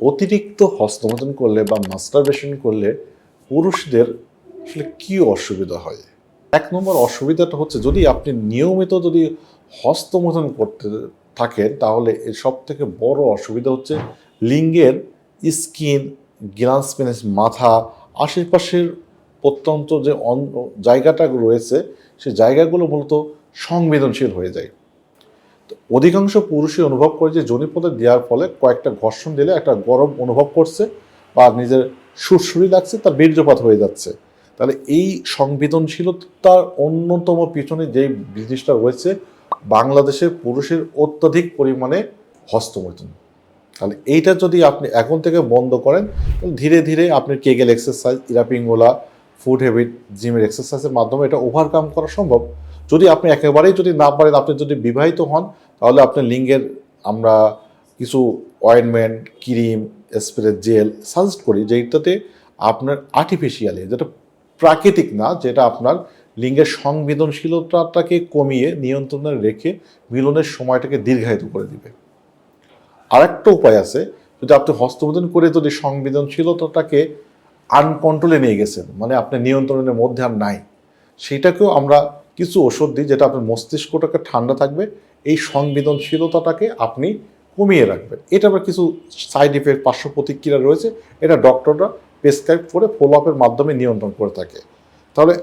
অতিরিক্ত হস্তমোচন করলে বা মাস্টারবেশন করলে পুরুষদের আসলে কী অসুবিধা হয়? এক নম্বর অসুবিধাটা হচ্ছে যদি আপনি নিয়মিত যদি হস্তমোচন করতে থাকেন, তাহলে এর সব থেকে বড় অসুবিধা হচ্ছে লিঙ্গের স্কিন গ্লান্স পেনিস মাথা, আশেপাশের প্রত্যন্ত যে অন- জায়গাটা রয়েছে সেই জায়গাগুলো মূলত সংবেদনশীল হয়ে যায়। অধিকাংশ পুরুষই অনুভব করে যে জনিপদে দেওয়ার ফলে কয়েকটা ঘর্ষণ দিলে একটা গরম অনুভব করছে বা নিজের সুরসুরি লাগছে, তার বীর্যপাত হয়ে যাচ্ছে। তাহলে এই সংবেদনশীলতার অন্যতম পিছনে যেই জিনিসটা রয়েছে, বাংলাদেশের পুরুষের অত্যাধিক পরিমাণে হস্তমৈথুন। তাহলে এইটা যদি আপনি এখন থেকে বন্ধ করেন, তাহলে ধীরে ধীরে আপনি কেগেল এক্সারসাইজ ইরাপিংগোলা ফুড হ্যাবিট, জিমের এক্সারসাইজের মাধ্যমে এটা ওভারকাম করা সম্ভব। যদি আপনি একেবারেই যদি না পারেন, আপনি যদি বিবাহিত হন, তাহলে আপনার লিঙ্গের আমরা কিছু ointment cream spray gel suggest করি যেটাতে আপনার আর্টিফিশিয়ালি যেটা প্রাকৃতিক না, যেটা আপনার লিঙ্গের সংবেদনশীলতাটাকে কমিয়ে, নিয়ন্ত্রণে রেখে মিলনের সময়টাকে দীর্ঘায়িত করে দিবে। আরেকটা উপায় আছে, যদি আপনি হস্তমোদন করে যদি সংবেদনশীলতাটাকে আনকন্ট্রোলে নিয়ে গেছেন মানে আপনি নিয়ন্ত্রণের মধ্যে আর নাই, সেটাকেও আমরা কিছু ওষুধ দিই যেটা আপনার মস্তিষ্কটাকে ঠান্ডা থাকবে, এই সংবেদনশীলতাটাকে আপনি কমিয়ে রাখবেন। এটা আবার কিছু সাইড ইফেক্ট পার্শ্ব প্রতিক্রিয়া রয়েছে, এটা ডক্টররা প্রেসক্রাইব করে ফলো আপের মাধ্যমে নিয়ন্ত্রণ করে থাকে। তাহলে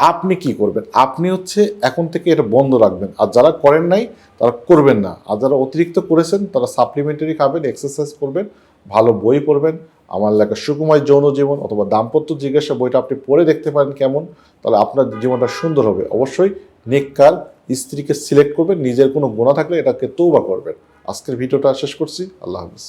আপনি কি করবেন? আপনি হচ্ছে এখন থেকে এটা বন্ধ রাখবেন। আর যারা করেন নাই, তারা করবেন না। আর যারা অতিরিক্ত করেছেন, তারা সাপ্লিমেন্টারি খাবেন এক্সারসাইজ করবেন, ভালো বই পড়বেন আমার লেখা সুকুমার যৌন জীবন অথবা দাম্পত্য জিজ্ঞাসা বইটা আপনি পড়ে দেখতে পারেন কেমন, তাহলে আপনার জীবনটা সুন্দর হবে। অবশ্যই নেককার স্ত্রীকে সিলেক্ট করবেন, নিজের কোনো গোনা থাকলে এটাকে তৌবা করবেন। আজকের ভিডিওটা শেষ করছি, আল্লাহ হাফিজ।